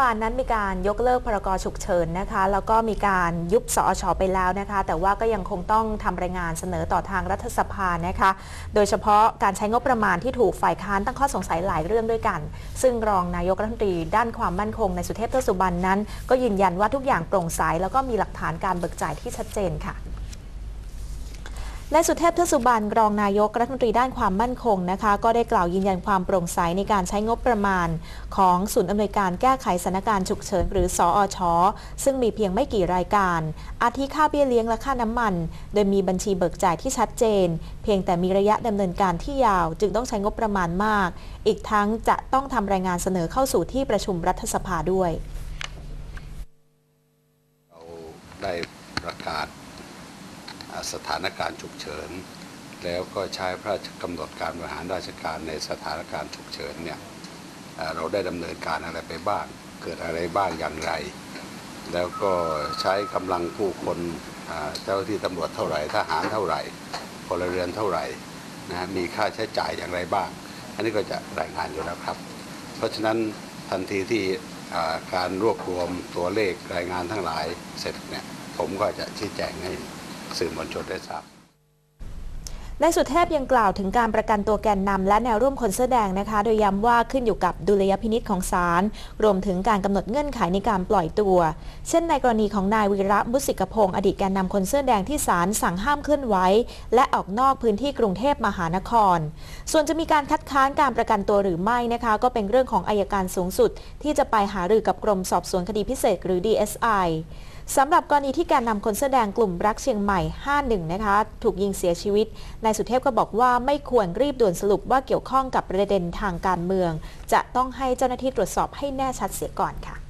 บาลนั้นมีการยกเลิกพรกฉุกเฉินนะคะ แล้วก็มีการยุบสอชไปแล้วนะคะ แต่ว่าก็ยังคงต้องทำรายงานเสนอต่อทางรัฐสภานะคะ โดยเฉพาะการใช้งบประมาณที่ถูกฝ่ายค้านตั้งข้อสงสัยหลายเรื่องด้วยกัน ซึ่งรองนายกรัฐมนตรีด้านความมั่นคงในสุเทพเทสุบรรณนั้น ก็ยืนยันว่าทุกอย่างโปร่งใสแล้วก็มีหลักฐานการเบิกจ่ายที่ชัดเจนค่ะ และสุเทพเทือกสุบรรณรองนายกรัฐมนตรีด้านความมั่นคงนะคะ ก็ได้กล่าวยืนยันความโปร่งใสในการใช้งบประมาณ ของศูนย์อำนวยการแก้ไขสถานการณ์ฉุกเฉินหรือสออชอซึ่งมีเพียงไม่กี่รายการ อาทิค่าเบี้ยเลี้ยงและค่าน้ำมัน โดยมีบัญชีเบิกจ่ายที่ชัดเจน เพียงแต่มีระยะดำเนินการที่ยาว จึงต้องใช้งบประมาณมาก อีกทั้งจะต้องทำรายงานเสนอเข้าสู่ที่ประชุมรัฐสภาด้วย เราได้ประกาศ สถานการณ์ฉุกเฉิน แล้วก็ใช้พระราชกำหนดการบริหารราชการในสถานการณ์ฉุกเฉินเนี่ยเราได้ดำเนินการอะไรไปบ้าง เกิดอะไรบ้างอย่างไร แล้วก็ใช้กำลังผู้คนเจ้าที่ตำรวจเท่าไหร่ทหารเท่าไหร่พลเรือนเท่าไหร่นะมีค่าใช้จ่ายอย่างไรบ้าง อันนี้ก็จะรายงานอยู่แล้วครับ เพราะฉะนั้นทันทีที่การรวบรวมตัวเลขรายงานทั้งหลายเสร็จเนี่ยผมก็จะชี้แจงให้ สื่อมวลชนได้ทราบนายสุเทพยังกล่าวถึงการประกันตัวแกนนำและแนวร่วมคนเสื้อแดงนะคะ โดยย้ำว่าขึ้นอยู่กับดุลยพินิษของศาลรวมถึงการกำหนดเงื่อนไขในการปล่อยตัว เช่นในกรณีของนายวีระมุสิกพงศ์อดีตแกนนำคนเสื้อแดงที่ศาลสั่งห้ามเคลื่อนไหวและออกนอกพื้นที่กรุงเทพมหานคร ส่วนจะมีการคัดค้านการประกันตัวหรือไม่นะคะ ก็เป็นเรื่องของอายการสูงสุด ที่จะไปหารือกับกรมสอบสวนคดีพิเศษหรือ DSI สำหรับกรณีที่แการนำคนเสื้อแดงกลุ่มรักเชียงใหม่ 51 นะคะ ถูกยิงเสียชีวิต นายสุเทพก็บอกว่าไม่ควรรีบด่วนสรุปว่าเกี่ยวข้องกับประเด็นทางการเมือง จะต้องให้เจ้าหน้าที่ตรวจสอบให้แน่ชัดเสียก่อนค่ะ